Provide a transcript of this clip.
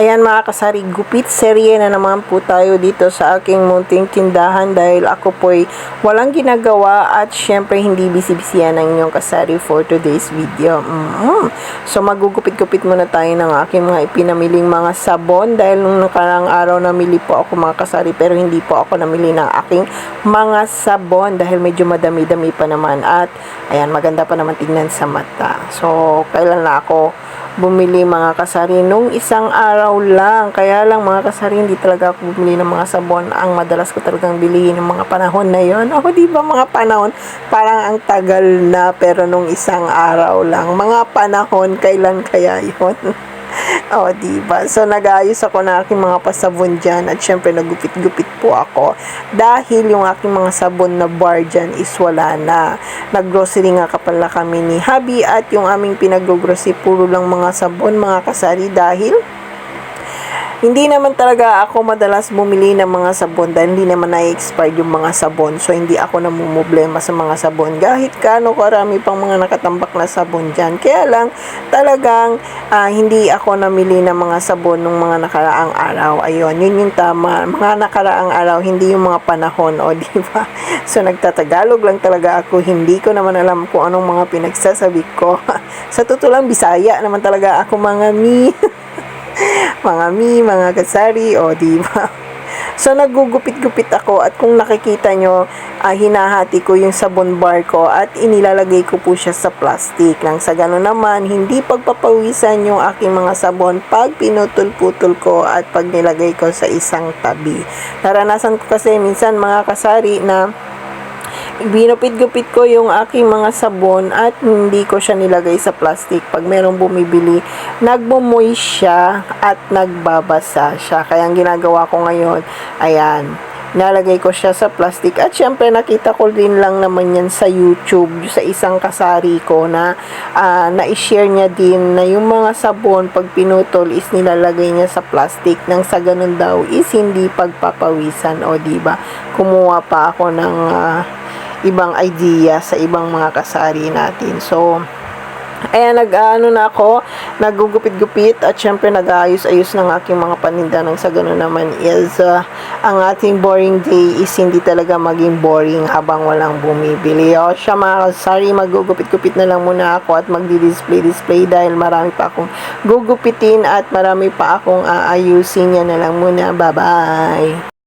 Ayan mga kasari, gupit serye na naman po tayo dito sa aking munting tindahan dahil ako po'y walang ginagawa at syempre hindi busy-busy yan ang inyong kasari for today's video. mm So magugupit-gupit muna tayo ng aking mga ipinamiling mga sabon dahil nung nakarang araw namili po ako mga kasari pero hindi po ako namili ng aking mga sabon dahil medyo madami-dami pa naman at ayan maganda pa naman tingnan sa mata. So kailan na ako bumili mga kasari nung isang araw lang. Kaya lang mga kasari, hindi talaga ako bumili ng mga sabon. Ang madalas ko talagang bilihin ng mga panahon na yon. O, di ba mga panahon? Parang ang tagal na, pero nung isang araw lang. Mga panahon, kailan kaya yon? O, di ba? So, nag-ayos ako ng aking mga pasabon dyan at syempre nagupit-gupit po ako dahil yung aking mga sabon na bar dyan is wala na. Nag-grocery nga kapala kami ni Habi at yung aming pinag-grocery puro lang mga sabon, mga kasari dahil hindi naman talaga ako madalas bumili ng mga sabon dahil hindi naman na-expired yung mga sabon. So, hindi ako namumblema sa mga sabon. Kahit kano karami pang mga nakatambak na sabon dyan. Kaya lang, talagang ah, hindi ako namili ng mga sabon nung mga nakaraang araw. Ayun, yun yung tama. Mga nakaraang araw, hindi yung mga panahon. O, di ba? So, nagtatagalog lang talaga ako. Hindi ko naman alam kung anong mga pinagsasabi ko. sa totoo lang, Bisaya naman talaga ako mga mi. mga mi, mga kasari, o di ba? So, nagugupit-gupit ako at kung nakikita nyo, ah, hinahati ko yung sabon bar ko at inilalagay ko po siya sa plastic. Nang sa gano'n naman, hindi pagpapawisan yung aking mga sabon pag pinutol-putol ko at pag nilagay ko sa isang tabi. Naranasan ko kasi minsan mga kasari na binupit-gupit ko yung aking mga sabon at hindi ko siya nilagay sa plastic. Pag merong bumibili, nagmumoy siya at nagbabasa siya. Kaya ang ginagawa ko ngayon, ayan, nalagay ko siya sa plastic. At syempre, nakita ko din lang naman yan sa YouTube, sa isang kasari ko na ah, na-share niya din na yung mga sabon, pag pinutol, is nilalagay niya sa plastic. Nang sa ganun daw, is hindi pagpapawisan. O, di ba Kumuha pa ako ng ah, ibang idea sa ibang mga kasari natin. So, Ayan, nag-ano na ako, nagugupit-gupit at syempre nag-ayos-ayos ng aking mga paninda nang sa ganun naman is uh, ang ating boring day is hindi talaga maging boring habang walang bumibili. O siya mga kasari, magugupit-gupit na lang muna ako at magdi-display-display dahil marami pa akong gugupitin at marami pa akong aayusin. Yan na lang muna. Bye-bye!